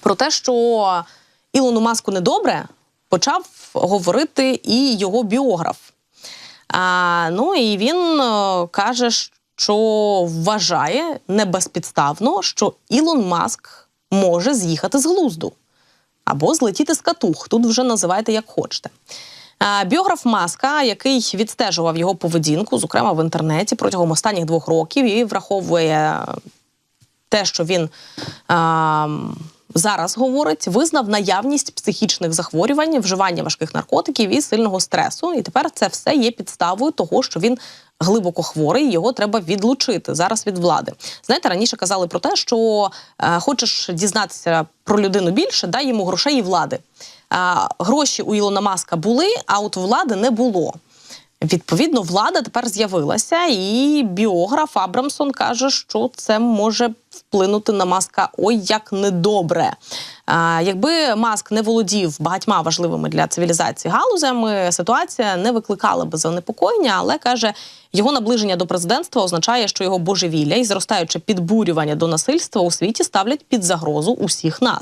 Про те, що Ілону Маску недобре, почав говорити і його біограф. А, ну і він е, каже, що вважає небезпідставно, що Ілон Маск може з'їхати з глузду або злетіти з катух. Тут вже називайте як хочете. Біограф Маска, який відстежував його поведінку, зокрема в інтернеті протягом останніх двох років, і враховує те, що він зараз говорить, визнав наявність психічних захворювань, вживання важких наркотиків і сильного стресу. І тепер це все є підставою того, що він глибоко хворий, його треба відлучити зараз від влади. Знаєте, раніше казали про те, що е, хочеш дізнатися про людину більше, дай йому грошей і влади. А, гроші у Ілона Маска були, а от влади не було. Відповідно, влада тепер з'явилася, і біограф Абрамсон каже, що це може вплинути на маска ой як недобре. А, якби маск не володів багатьма важливими для цивілізації галузями, ситуація не викликала би занепокоєння, але каже, його наближення до президентства означає, що його божевілля і зростаюче підбурювання до насильства у світі ставлять під загрозу усіх нас.